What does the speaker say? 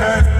Sunshine.